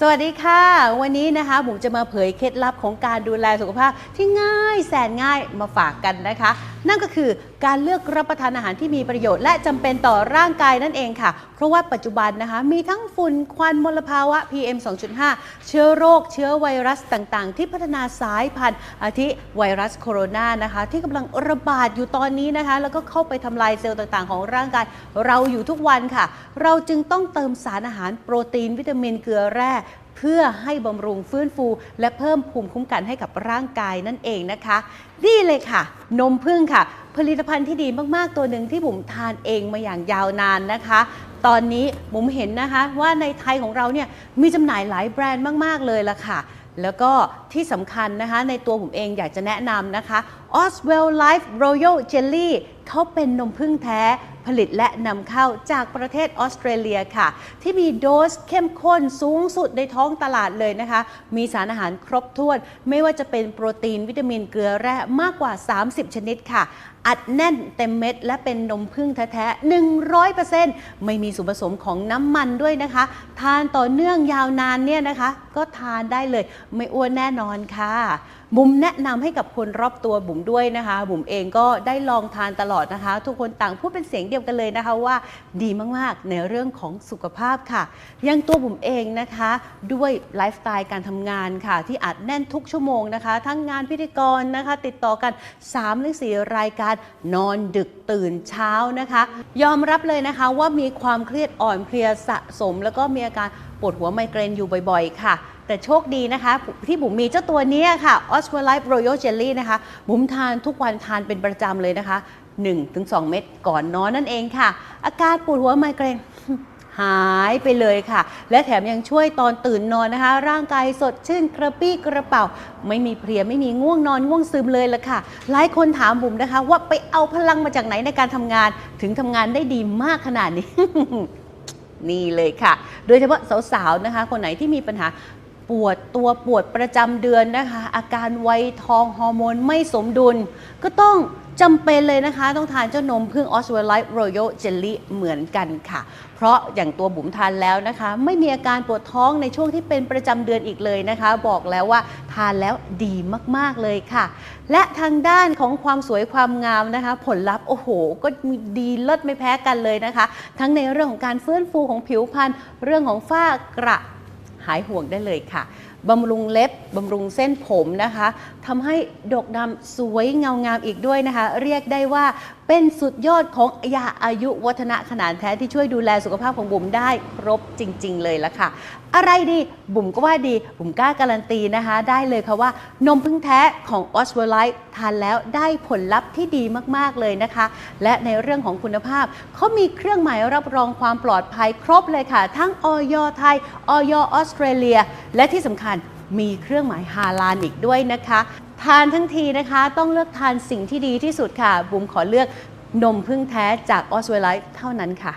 สวัสดีค่ะ วันนี้นะคะบุ๋มจะมาเผยเคล็ดลับของการดูแลสุขภาพที่ง่ายแสนง่ายมาฝากกันนะคะ นั่นก็คือการเลือกรับประทานอาหารที่มีประโยชน์ และจำเป็นต่อร่างกายนั่นเองค่ะ เพราะว่าปัจจุบันนะคะ มีทั้งฝุ่นควันมลภาวะ PM 2.5 เชื้อโรค เชื้อไวรัสต่างๆ ที่พัฒนาสายพันธุ์อาทิไวรัสโคโรนานะคะ ที่กำลังระบาดอยู่ตอนนี้นะคะ แล้วก็เข้าไปทำลายเซลล์ต่างๆ ของร่างกาย เราอยู่ทุกวันค่ะ เราจึงต้องเติมสารอาหารโปรตีนวิตามินเกลือแร่เพื่อให้บำรุงฟื้นฟู และเพิ่มภูมิคุ้มกันให้กับร่างกายนั่นเองนะคะ นี่เลยค่ะ นมพึ่งค่ะ ผลิตภัณฑ์ที่ดีมากๆตัวหนึ่งที่บุ๋มทานเองมาอย่างยาวนานนะคะ ตอนนี้บุ๋มเห็นนะคะว่าในไทยของเราเนี่ยมีจำหน่ายหลายแบรนด์มาก ๆ เลยละค่ะ แล้วก็ที่สำคัญนะคะในตัวผมเองอยากจะแนะนำนะคะ Oswell Life Royal Jelly เขาเป็นนมพึ่งแท้ ผลิตและนำเข้าจากประเทศออสเตรเลียค่ะ ที่มีโดสเข้มข้นสูงสุดในท้องตลาดเลยนะคะ มีสารอาหารครบถ้วน ไม่ว่าจะเป็นโปรตีนวิตามินเกลือแร่มากกว่า 30 ชนิดค่ะ อัดแน่นเต็มเม็ด และเป็นนมพึ่งแท้ๆ 100%ไม่มีส่วนผสมของน้ำมันด้วยนะคะ ทานต่อเนื่องยาวนานเนี่ยนะคะ ก็ทานได้เลยไม่อ้วนแน่นอนค่ะ บุ๋มแนะนำให้กับคนรอบตัวบุ๋มด้วยนะคะ บุ๋มเองก็ได้ลองทานตลอดนะคะ ทุกคนต่างพูดเป็นเสียงเดียวกันเลยนะคะว่าดีมากๆในเรื่องของสุขภาพค่ะ ยังตัวบุ๋มเองนะคะ ด้วยไลฟ์สไตล์การทำงานค่ะ ที่อัดแน่นทุกชั่วโมงนะคะ ทั้งงานพิธีกรนะคะ ติดต่อกัน3หรือ4รายการนอนดึกตื่นเช้านะคะ ยอมรับเลยนะคะว่ามีความเครียดอ่อนเพลียสะสม แล้วก็มีอาการปวดหัวไมเกรนอยู่บ่อยๆ ค่ะ แต่โชคดีนะคะ ที่บุ๋มมีเจ้าตัวนี้ค่ะ o s w e l i f e Royal Jelly นะคะบุ๋มทานทุกวันทานเป็นประจำเลยนะคะ 1-2 เม็ดก่อนนอนนั่นเองค่ะ อาการปวดหัวไมเกรน หายไปเลยค่ะ และแถมยังช่วยตอนตื่นนอนนะคะ ร่างกายสดชื่นกระปี้กระเป๋า ไม่มีเพลียไม่มีง่วงนอนง่วงซึมเลยละค่ะ หลายคนถามบุ๋มนะคะ ว่าไปเอาพลังมาจากไหนในการทำงาน ถึงทำงานได้ดีมากขนาดนี้นี่เลยค่ะ โดยเฉพาะสาวๆนะคะ คนไหนที่มีปัญหา ปวดตัวปวดประจำเดือนนะคะ อาการไวทองฮอร์โมนไม่สมดุล ก็ต้องจำเป็นเลยนะคะ ต้องทานเจ้านมพึ่ง o s w e l Life Royal Jelly เหมือนกันค่ะ เพราะอย่างตัวบุ๋มทานแล้วนะคะ ไม่มีอาการปวดท้องในช่วงที่เป็นประจำเดือนอีกเลยนะคะ บอกแล้วว่าทานแล้วดีมากๆเลยค่ะ และทางด้านของความสวยความงามนะคะ ผลลัพธ์โอ้โห ก็ดีเลิศไม่แพ้กันเลยนะคะ ทั้งในเรื่องของการฟื้นฟูของผิวพรรณเรื่องของฝ้ากระ หายห่วงได้เลยค่ะบำรุงเล็บบำรุงเส้นผมนะคะทำให้ดกดำสวยเงางามอีกด้วยนะคะ เรียกได้ว่าเป็นสุดยอดของยาอายุวัฒนะขนาดแท้ที่ช่วยดูแลสุขภาพของบุ๋มได้ครบจริง ๆ เลยละค่ะ อะไรดี บุ๋มก็ว่าดี บุ๋มกล้าการันตีนะคะ ได้เลยค่ะว่า นมพึ่งแท้ของ o s w e l i f e ทานแล้วได้ผลลัพธ์ที่ดีมาก ๆ เลยนะคะ และในเรื่องของคุณภาพเขามีเครื่องหมายรับรองความปลอดภัยครบเลยค่ะ ทั้งออยไทยออยออสเตรเลีย และที่สำคัญมีเครื่องหมายฮาลาลอีกด้วยนะคะ ทานทั้งทีนะคะต้องเลือกทานสิ่งที่ดีที่สุดค่ะ บุ๋มขอเลือกนมพึ่งแท้จากออสเวลไลฟ์เท่านั้นค่ะ